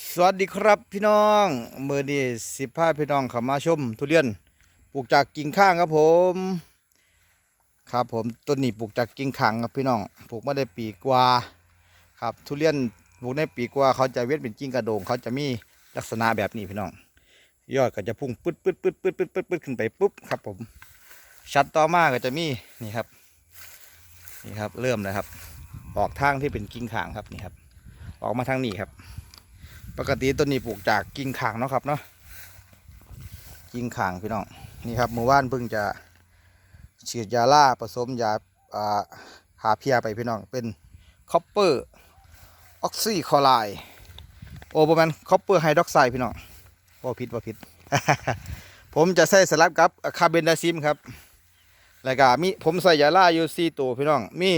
สวัสดีครับพี่น้องเมื่อนี้สิพาพี่น้องเข้ามาชมทุเรียนปลูกจากกิ่งข้างครับผม ครับผมต้นนี้ปลูกจากกิ่งข้างครับพี่น้องปลูกมาได้ปีกว่าครับทุเรียนปลูกได้ปีกว่าเขาจะเวียนเป็นกิ่งกระโดง เขาจะมีลักษณะแบบนี้พี่น้อง ยอดก็จะพุ่งปึ๊ดปึ๊ดปึ๊ดปึ๊ดปึ๊ดปึ๊ดปึ๊ดขึ้นไปปุ๊บครับผมชัดต่อมาก็จะมีนี่ครับนี่ครับเริ่มแล้วครับ ออกทางที่เป็นกิ่งข้างครับนี่ครับ ออกมาทางนี้ครับ ปกติต้นนี้ปลูกจากกิ่งข่างเนาะครับเนาะกิ่งข่างพี่น้องนี่ครับเมื่อวานเพิ่งจะฉีดยาล่าผสมยาหาเพียไปพี่น้องเป็นคอปเปอร์ออกซิคลอไรด์โอ้ประมาณคอปเปอร์ไฮดรอกไซด์พี่น้องว่าผิดว่าผิดผมจะใส่สลับกับคาร์เบนไดซิมครับแล้วก็มีผมใส่ยาล่าอยู่สี่ตัวพี่น้องมี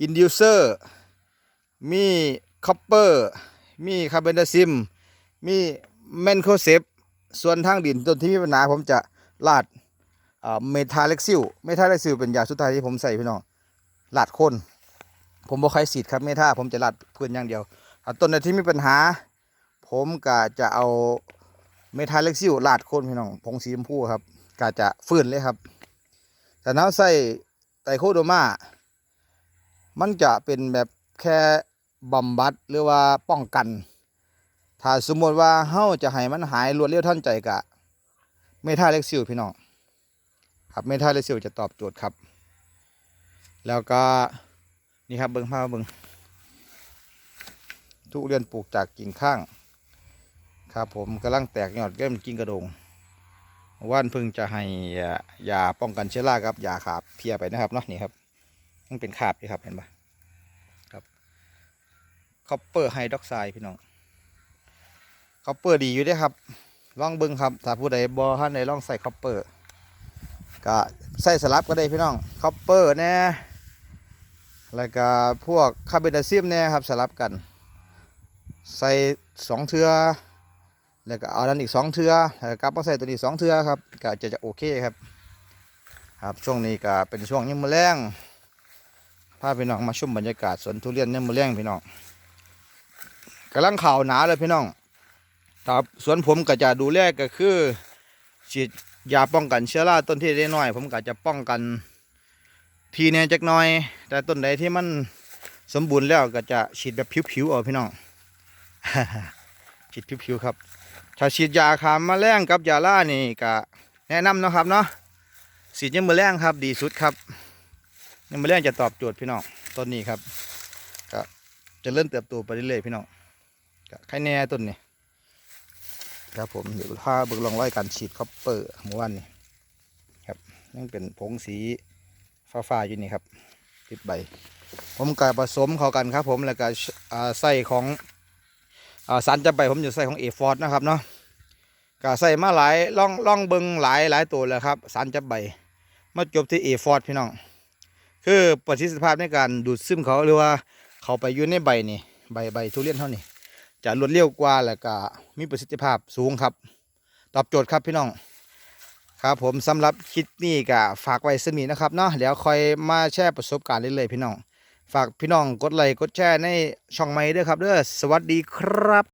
อินดิวเซอร์มีคอปเปอร์ มีคาร์เบนไดซิม มีแมนโคเซปส่วนทางดินต้นที่มีปัญหาผมจะลาดเมทาเล็กซิล เมทาเล็กซิลเป็นยาสุดท้ายที่ผมใส่พี่น้องลาดคนผมบ่ใครสีดครับเมทาผมจะลาดพื้นอย่างเดียวต้นไหนที่มีปัญหา ผมก็จะเอาเมทาเล็กซิลลาดคนพี่น้องผงสีชมพูครับก็จะฟื้นเลยครับ แต่น้าใส่ไตรโคโดมามันจะเป็นแบบแค่ บำบัดหรือว่าป้องกัน ถ้าสมมติว่าเฮาจะให้มันหายรวดเร็วทันใจกะเมทาเล็กซิลพี่น้องครับเมทาเล็กซิลจะตอบโจทย์ครับ แล้วก็นี่ครับเบิ้งภาพเบิ้งทุเรียนปลูกจากกิ่งข้าง ครับผมกำลังแตกยอดเริ่มกิ่งกระดงว่านพิ่งจะให้ยาป้องกันเชื้อราครับยาขาบเพียไปนะครับเนาะนี่ครับมันเป็นขาบนี่ครับเห็นปะ คอปเปอร์ไฮดรอกไซด์พี่น้องคอปเปอร์ดีอยู่ด้ครับลองเบิ้งครับถ้าผู้ใดบอท่านใดลองใส่คอปเปอร์ก็ใส่สลับก็ได้พี่น้องคอปเปอร์แน่แล้วก็พวกคาร์บอนไดซิมแน่ครับสลับกัน ใส่สองเทือแล้วก็เอาดันอีกสองเทือแล้วก็กลับมาใส่ตัวนี้สองเทือครับก็จะจะโอเคครับครับช่วงนี้ก็เป็นช่วงยามมื้อแรงพาพี่น้องมาชมบรรยากาศสวนทุเรียนยามมื้อแรงพี่น้อง กำลังข่าวหนาเลยพี่น้องครับสวนผมก็จะดูแลก็คือฉีดยาป้องกันเชื้อราต้นที่ได้น้อย ผมก็จะป้องกันทีแน่จักน่อย แต่ต้นใดที่มันสมบูรณ์แล้วก็จะฉีดแบบผิวๆเอาพี่น้องฉีดผิวๆครับ ถ้าฉีดยาคามแมลงกับยาล่านี่ก็แนะนำนะครับเนาะฉีดยังมือแรงครับดีสุดครับยังมือแรงจะตอบโจทย์พี่น้องต้นนี้ครับก็จะเริ่มเติบโตไปเรื่อยๆพี่น้อง ไข่แน่ต้นนี่ครับผมเดี๋ยวพาเบิกลองไล่การฉีดคอปเปอร์เมื่อวานนี้ครับยังเป็นผงสีฟ้าๆอยู่นี่ครับติดใบ ผมก็ผสมเข้ากันครับ ผมแล้วก็ใส่ของอสารจับใบผมจะใส่ของเอฟอร์ดนะครับเนาะก็ใส่มาหลายล่องล่องเบิงหลายหลายตัวแล้วครับสารจับใบมาจบที่เอฟอร์ดพี่น้อง คือประสิทธิภาพในการดูดซึมเขาหรือว่าเขาไปอยู่ในใบนี่ใบใบทุเรียนเท่านี้ จะรวดเร็วกว่าและก็มีประสิทธิภาพสูงครับ ตอบโจทย์ครับพี่น้อง ครับผมสำหรับคลิปนี้ก็ฝากไว้สมีนะครับเนาะเดี๋ยวคอยมาแชร์ประสบการณ์เรื่อยๆพี่น้อง ฝากพี่น้องกดไลค์กดแชร์ในช่องใหม่ด้วยครับเด้อสวัสดีครับ